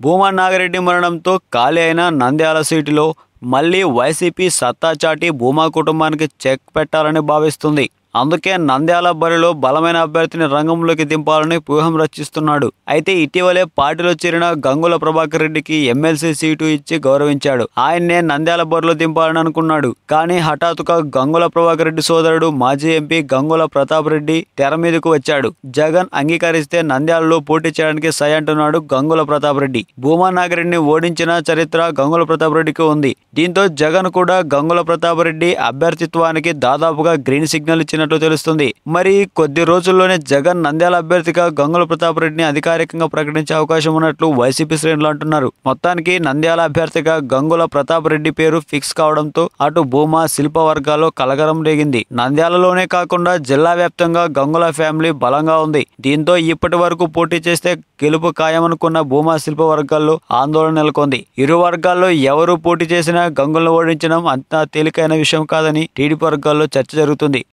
భూమా నాగిరెడ్డి మరణంతో ఖాళీ అయిన నంద్యాల సీటులో మళ్ళీ వైసీపీ సత్తా చాటి భూమా కుటుంబానికి చెక్ పెట్టాలని భావిస్తుంది. అందుకే నంద్యాల బరిలో బలమైన అభ్యర్థిని రంగంలోకి దింపాలని వ్యూహం రచిస్తున్నాడు. అయితే ఇటీవలే పార్టీలో చేరిన గంగుల ప్రభాకర్ రెడ్డికి ఎమ్మెల్సీ సీటు ఇచ్చి గౌరవించాడు. ఆయన్నే నంద్యాల బరిలో దింపాలని అనుకున్నాడు. కానీ హఠాత్తుగా గంగుల ప్రభాకర్ రెడ్డి సోదరుడు మాజీ ఎంపీ గంగుల ప్రతాప్ రెడ్డి తెర మీదకు వచ్చాడు. జగన్ అంగీకరిస్తే నంద్యాలలో పోటీ చేయడానికి సై అంటున్నాడు గంగుల ప్రతాప్ రెడ్డి. భూమా నాగిరెడ్డిని ఓడించిన చరిత్ర గంగుల ప్రతాప్ రెడ్డికి ఉంది. దీంతో జగన్ కూడా గంగుల ప్రతాప్ రెడ్డి అభ్యర్థిత్వానికి దాదాపుగా గ్రీన్ సిగ్నల్ ఇచ్చిన ఇచ్చినట్లు తెలుస్తుంది. మరి కొద్ది రోజుల్లోనే జగన్ నంద్యాల అభ్యర్థిగా గంగుల ప్రతాప్ రెడ్డిని అధికారికంగా ప్రకటించే అవకాశం ఉన్నట్లు వైసీపీ శ్రేణులు అంటున్నారు. మొత్తానికి నంద్యాల అభ్యర్థిగా గంగుల ప్రతాప్ రెడ్డి పేరు ఫిక్స్ కావడంతో అటు భూమా శిల్ప వర్గాల్లో కలగరం రేగింది. నంద్యాలలోనే కాకుండా జిల్లా వ్యాప్తంగా గంగుల ఫ్యామిలీ బలంగా ఉంది. దీంతో ఇప్పటి వరకు పోటీ చేస్తే గెలుపు ఖాయమనుకున్న భూమా శిల్ప వర్గాల్లో ఆందోళన నెలకొంది. ఇరు వర్గాల్లో ఎవరు పోటీ చేసినా గంగులను ఓడించడం అంత తేలికైన విషయం కాదని టీడీపీ వర్గాల్లో చర్చ జరుగుతుంది.